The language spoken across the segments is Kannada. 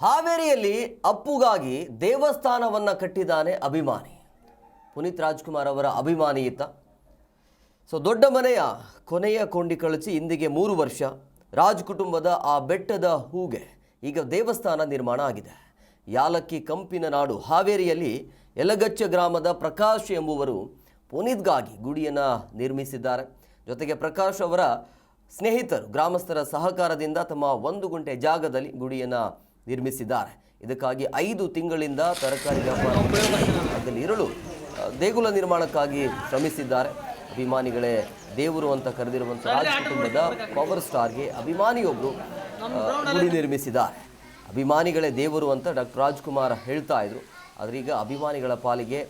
ಹಾವೇರಿಯಲ್ಲಿ ಅಪ್ಪುಗಾಗಿ ದೇವಸ್ಥಾನವನ್ನು ಕಟ್ಟಿದ್ದಾನೆ ಅಭಿಮಾನಿ. ಪುನೀತ್ ರಾಜ್ಕುಮಾರ್ ಅವರ ಅಭಿಮಾನಿ ಇತ್ತ. ಸೊ ದೊಡ್ಡ ಮನೆಯ ಕೊನೆಯ ಕೊಂಡಿ ಕಳಚಿ ಇಂದಿಗೆ ಮೂರು ವರ್ಷ. ರಾಜ್ ಕುಟುಂಬದ ಆ ಬೆಟ್ಟದ ಹೂಗೆ ಈಗ ದೇವಸ್ಥಾನ ನಿರ್ಮಾಣ ಆಗಿದೆ. ಯಾಲಕ್ಕಿ ಕಂಪಿನ ನಾಡು ಹಾವೇರಿಯಲ್ಲಿ ಯಲಗಚ್ಚ ಗ್ರಾಮದ ಪ್ರಕಾಶ್ ಎಂಬುವರು ಪುನೀತ್ಗಾಗಿ ಗುಡಿಯನ್ನು ನಿರ್ಮಿಸಿದ್ದಾರೆ. ಜೊತೆಗೆ ಪ್ರಕಾಶ್ ಅವರ ಸ್ನೇಹಿತರು ಗ್ರಾಮಸ್ಥರ ಸಹಕಾರದಿಂದ ತಮ್ಮ ಒಂದು ಗುಂಟೆ ಜಾಗದಲ್ಲಿ ಗುಡಿಯನ್ನು ನಿರ್ಮಿಸಿದ್ದಾರೆ. ಇದಕ್ಕಾಗಿ ಐದು ತಿಂಗಳಿಂದ ತರಕಾರಿ ಅದನ್ನು ಇರಲು ದೇಗುಲ ನಿರ್ಮಾಣಕ್ಕಾಗಿ ಶ್ರಮಿಸಿದ್ದಾರೆ. ಅಭಿಮಾನಿಗಳೇ ದೇವರು ಅಂತ ಕರೆದಿರುವಂಥ ರಾಜ್ ಕುಟುಂಬದ ಪವರ್ ಸ್ಟಾರ್ಗೆ ಅಭಿಮಾನಿಯೊಬ್ಬರು ಗುಡಿ ನಿರ್ಮಿಸಿದ್ದಾರೆ. ಅಭಿಮಾನಿಗಳೇ ದೇವರು ಅಂತ ಡಾಕ್ಟರ್ ರಾಜ್ಕುಮಾರ್ ಹೇಳ್ತಾ ಇದ್ರು. ಆದರೆ ಈಗ ಅಭಿಮಾನಿಗಳ ಪಾಲಿಗೆ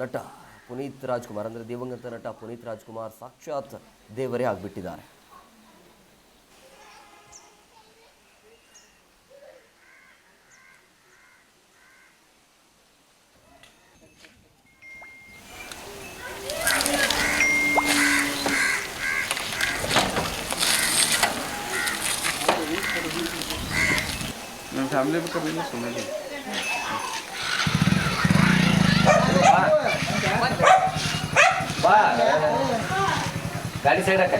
ನಟ ಪುನೀತ್ ರಾಜ್ಕುಮಾರ್ ಅಂದರೆ ದಿವಂಗತ ನಟ ಪುನೀತ್ ರಾಜ್ಕುಮಾರ್ ಸಾಕ್ಷಾತ್ ದೇವರೇ ಆಗಿಬಿಟ್ಟಿದ್ದಾರೆ. ನಮ್ಮ ಫ್ಯಾಮಿಲಿ ಬೇಕಾದ್ರೆ ಸುಮ್ಮನೆ ಬಾ ಗಾಡಿ ಸೈಡ್ ಹಾಕ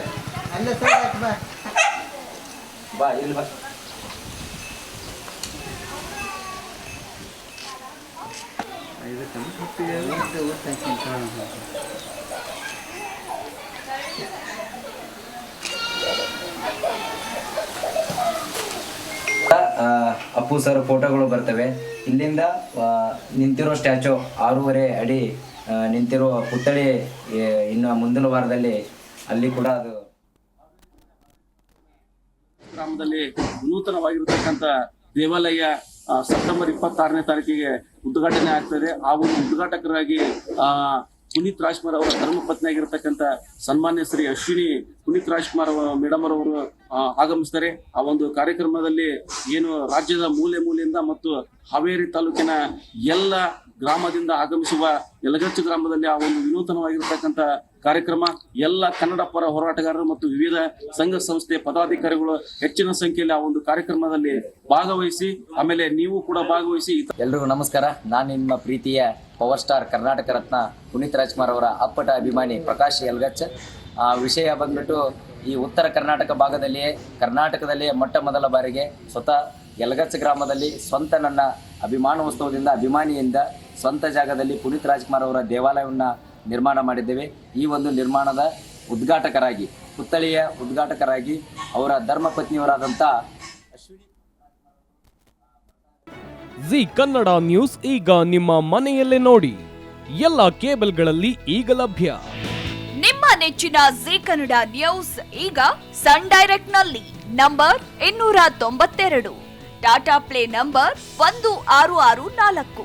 ಬಾ ಇಲ್ಲಿ ಬಾ ಐದು ಹೊತ್ತಿಗೆ ಹಾಂ ಹಾಂ ಅಪ್ಪು ಸರ್ ಫೋಟೋಗಳು ಬರ್ತವೆ. ಇಲ್ಲಿಂದ ನಿಂತಿರೋ ಸ್ಟ್ಯಾಚು ಆರೂವರೆ ಅಡಿ ನಿಂತಿರೋ ಪುತ್ಥಳಿ ಇನ್ನು ಮುಂದಿನ ವಾರದಲ್ಲಿ ಅಲ್ಲಿ ಕೂಡ ಅದು ಗ್ರಾಮದಲ್ಲಿ ನೂತನವಾಗಿರತಕ್ಕಂಥ ದೇವಾಲಯ ಸೆಪ್ಟೆಂಬರ್ ಇಪ್ಪತ್ತಾರನೇ ತಾರೀಕಿಗೆ ಉದ್ಘಾಟನೆ ಆಗ್ತದೆ ಆ ಒಂದು ಉದ್ಘಾಟಕರಾಗಿ, ಆ ಪುನೀತ್ ರಾಜ್ಕುಮಾರ್ ಅವರ ಧರ್ಮಪತ್ನಿ ಆಗಿರತಕ್ಕಂತ ಸನ್ಮಾನ್ಯ ಶ್ರೀ ಅಶ್ವಿನಿ ಪುನೀತ್ ರಾಜ್ಕುಮಾರ್ ಮೇಡಮ್ ಅವರು ಆಗಮಿಸ್ತಾರೆ. ಆ ಒಂದು ಕಾರ್ಯಕ್ರಮದಲ್ಲಿ ಏನು ರಾಜ್ಯದ ಮೂಲೆ ಮೂಲೆಯಿಂದ ಮತ್ತು ಹಾವೇರಿ ತಾಲೂಕಿನ ಎಲ್ಲ ಗ್ರಾಮದಿಂದ ಆಗಮಿಸುವ ಯಲಗಚ್ಚು ಗ್ರಾಮದಲ್ಲಿ ಆ ಒಂದು ವಿನೂತನವಾಗಿರತಕ್ಕಂತ ಕಾರ್ಯಕ್ರಮ, ಎಲ್ಲ ಕನ್ನಡ ಪರ ಹೋರಾಟಗಾರರು ಮತ್ತು ವಿವಿಧ ಸಂಘ ಸಂಸ್ಥೆ ಪದಾಧಿಕಾರಿಗಳು ಹೆಚ್ಚಿನ ಸಂಖ್ಯೆಯಲ್ಲಿ ಆ ಒಂದು ಕಾರ್ಯಕ್ರಮದಲ್ಲಿ ಭಾಗವಹಿಸಿ, ಆಮೇಲೆ ನೀವು ಕೂಡ ಭಾಗವಹಿಸಿ ಎಲ್ರಿಗೂ ನಮಸ್ಕಾರ. ನಾನು ನಿಮ್ಮ ಪ್ರೀತಿಯ ಪವರ್ ಸ್ಟಾರ್ ಕರ್ನಾಟಕ ರತ್ನ ಪುನೀತ್ ರಾಜ್ಕುಮಾರ್ ಅವರ ಅಪ್ಪಟ ಅಭಿಮಾನಿ ಪ್ರಕಾಶ್ ಎಲ್ಗಚ್ಚ. ಆ ವಿಷಯ ಬಂದ್ಬಿಟ್ಟು ಈ ಉತ್ತರ ಕರ್ನಾಟಕ ಭಾಗದಲ್ಲಿಯೇ, ಕರ್ನಾಟಕದಲ್ಲಿಯೇ ಮೊಟ್ಟ ಮೊದಲ ಬಾರಿಗೆ ಸ್ವತಃ ಯಲಗಚ್ಚ ಗ್ರಾಮದಲ್ಲಿ ಸ್ವಂತ ನನ್ನ ಅಭಿಮಾನೋತ್ಸವದಿಂದ ಅಭಿಮಾನಿಯಿಂದ ಸ್ವಂತ ಜಾಗದಲ್ಲಿ ಪುನೀತ್ ರಾಜ್ಕುಮಾರ್ ಅವರ ದೇವಾಲಯವನ್ನು ನಿರ್ಮಾಣ ಮಾಡಿದ್ದೇವೆ. ಈ ಒಂದು ನಿರ್ಮಾಣದ ಉದ್ಘಾಟಕರಾಗಿ ಪುತ್ಥಳಿಯ ಉದ್ಘಾಟಕರಾಗಿ ಅವರ ಧರ್ಮಪತ್ನಿಯವರಾದಂಥ ಜಿ ಕನ್ನಡ ನ್ಯೂಸ್ ಈಗ ನಿಮ್ಮ ಮನೆಯಲ್ಲೇ ನೋಡಿ. ಎಲ್ಲ ಕೇಬಲ್ಗಳಲ್ಲಿ ಈಗ ಲಭ್ಯ. ನಿಮ್ಮ ನೆಚ್ಚಿನ ಜಿ ಕನ್ನಡ ನ್ಯೂಸ್ ಈಗ ಸನ್ ಡೈರೆಕ್ಟ್ನಲ್ಲಿ ನಂಬರ್ ಇನ್ನೂರ ತೊಂಬತ್ತೆರಡು. ಟಾಟಾ ಪ್ಲೇ ನಂಬರ್ ಒಂದು ಆರು ಆರು ನಾಲ್ಕು.